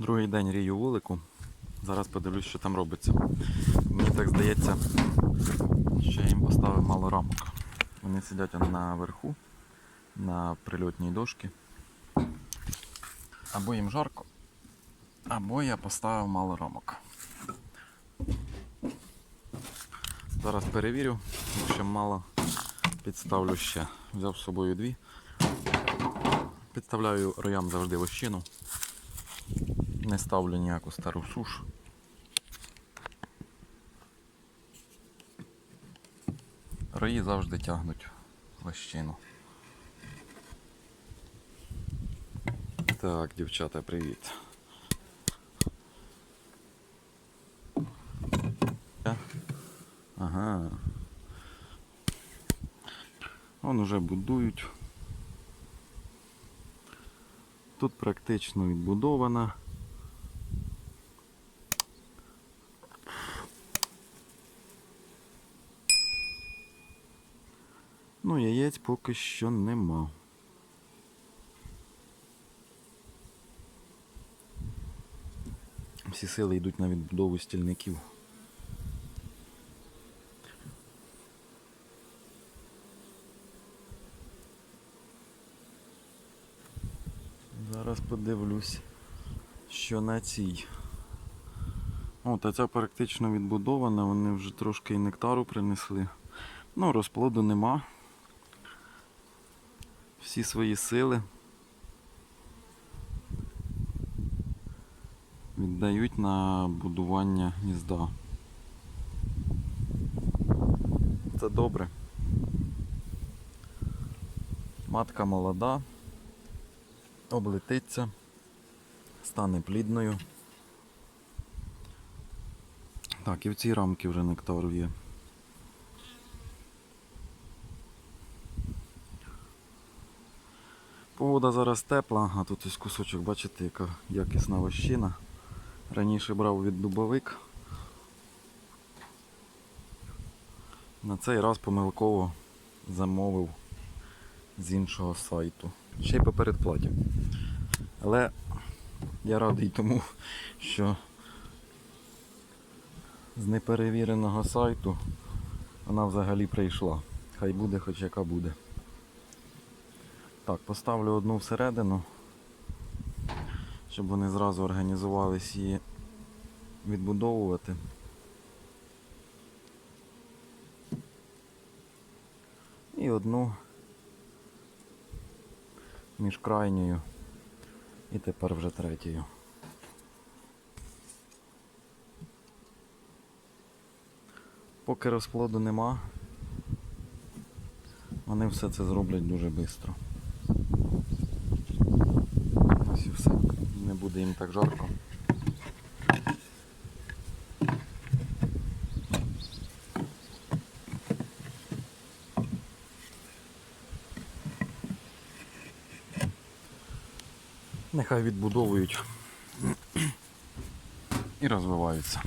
Другий день рію вулику. Зараз подивлюсь, що там робиться. Мені так здається, що я їм поставив мало рамок. Вони сидять наверху, на прильотній дошці. Або їм жарко, або я поставив мало рамок. Зараз перевірю, якщо мало, підставлю ще. Взяв з собою дві. Підставляю роям завжди вощину. Не ставлю ніяку стару суш. Рої завжди тягнуть вощину. Так, дівчата, привіт. Ага. Вон уже будують. Тут практично відбудована. Ну, яєць поки що нема. Всі сили йдуть на відбудову стільників. Зараз подивлюсь, що на цій. От, а ця практично відбудована, вони вже трошки і нектару принесли. Ну, розплоду нема. Всі свої сили віддають на будування гнізда. Це добре. Матка молода, облетиться, стане плідною. Так, і в цій рамці вже нектару є. Погода зараз тепла, а тут ось кусочок, бачите, яка якісна вощина. Раніше брав від дубовик. На цей раз помилково замовив з іншого сайту. Ще й по передплаті. Але я радий тому, що з неперевіреного сайту вона взагалі прийшла. Хай буде хоч яка буде. Так, поставлю одну всередину, щоб вони зразу організувались її відбудовувати. І одну між крайньою і тепер вже третьою. Поки розплоду нема, вони все це зроблять дуже швидко. Ось і все. Не буде їм так жарко. Нехай відбудовують і розвиваються.